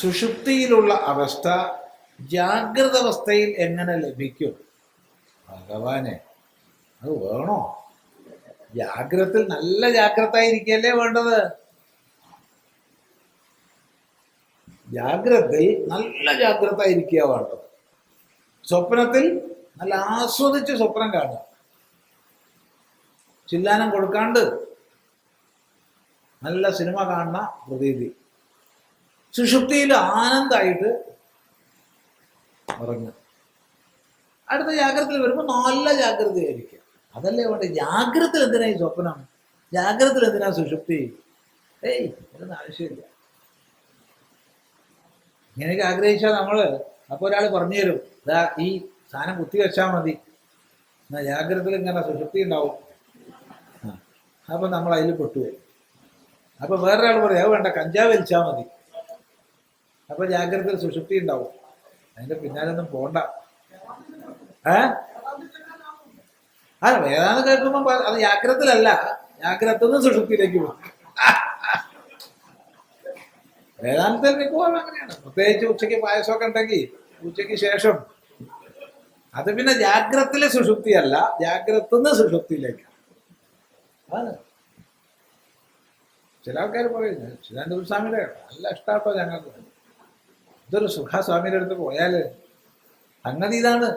സുഷുപ്തിയിലുള്ള അവസ്ഥ ജാഗ്രത അവസ്ഥയിൽ എങ്ങനെ ലഭിക്കും? ഭഗവാനെ അത് വേണോ? ജാഗ്രത്തിൽ നല്ല ജാഗ്രത ആയിരിക്കല്ലേ വേണ്ടത്? ജാഗ്രതയിൽ നല്ല ജാഗ്രത ആയിരിക്കുക വേണ്ടത്. സ്വപ്നത്തിൽ നല്ല ആസ്വദിച്ച് സ്വപ്നം കാണുക. ചില്ലാനം കൊടുക്കാണ്ട് നല്ല സിനിമ കാണുന്ന പ്രതീതി. സുഷുപ്തിയിൽ ആനന്ദമായിട്ട് ഉറങ്ങുക അടുത്ത ജാഗ്രതയിൽ വരുമ്പോൾ നല്ല ജാഗ്രതയായിരിക്കുക. അതല്ലേ വേണ്ട ജാഗ്രതയിൽ എന്തിനാ ഈ സ്വപ്നം? ജാഗ്രതയിൽ എന്തിനാ സുഷുപ്തി? ഏയ് ഇതൊന്നും ആവശ്യമില്ല. ഇങ്ങനെയൊക്കെ ആഗ്രഹിച്ചാൽ നമ്മൾ അപ്പോൾ ഒരാൾ പറഞ്ഞു തരും ഈ സാധനം കുത്തി വെച്ചാൽ മതി. എന്നാ ജാഗ്രതയിൽ ഇങ്ങനെ സുഷുപ്തി ഉണ്ടാവും. അപ്പം നമ്മൾ അതിൽ പെട്ടുപോയി. അപ്പം വേറൊരാൾ പറയും അത് വേണ്ട കഞ്ചാവ് വലിച്ചാൽ മതി. അപ്പൊ ജാഗ്രത സുഷുപ്തി ഉണ്ടാവും. അതിന്റെ പിന്നാലൊന്നും പോണ്ട. ഏ? ആ വേദാന്തം കേൾക്കുമ്പോ അത് ജാഗ്രതയിലല്ല ജാഗ്രതന്ന് സുഷുപ്തിയിലേക്ക് പോകും. വേദാന്തത്തിൽ മിക്കവാറും അങ്ങനെയാണ്. പ്രത്യേകിച്ച് ഉച്ചയ്ക്ക് പായസമൊക്കെ ഉണ്ടെങ്കിൽ ഉച്ചയ്ക്ക് ശേഷം. അത് പിന്നെ ജാഗ്രതയിലെ സുഷുപ്തിയല്ല ജാഗ്രതന്ന് സുഷുപ്തിയിലേക്ക്. ചില ആൾക്കാർ പറയുന്നത് ചിദാനന്ദപുരി സ്വാമിയുടെ നല്ല ഇഷ്ടമാട്ടോ ഞങ്ങൾക്ക്. ഇതൊരു സുഖാസ്വാമിയുടെ അടുത്ത് പോയാൽ സംഗതി ഇതാണ്.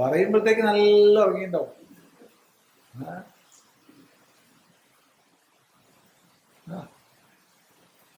പറയുമ്പോഴത്തേക്ക് നല്ല ഉറങ്ങിയിട്ടുണ്ടാവും. ആ.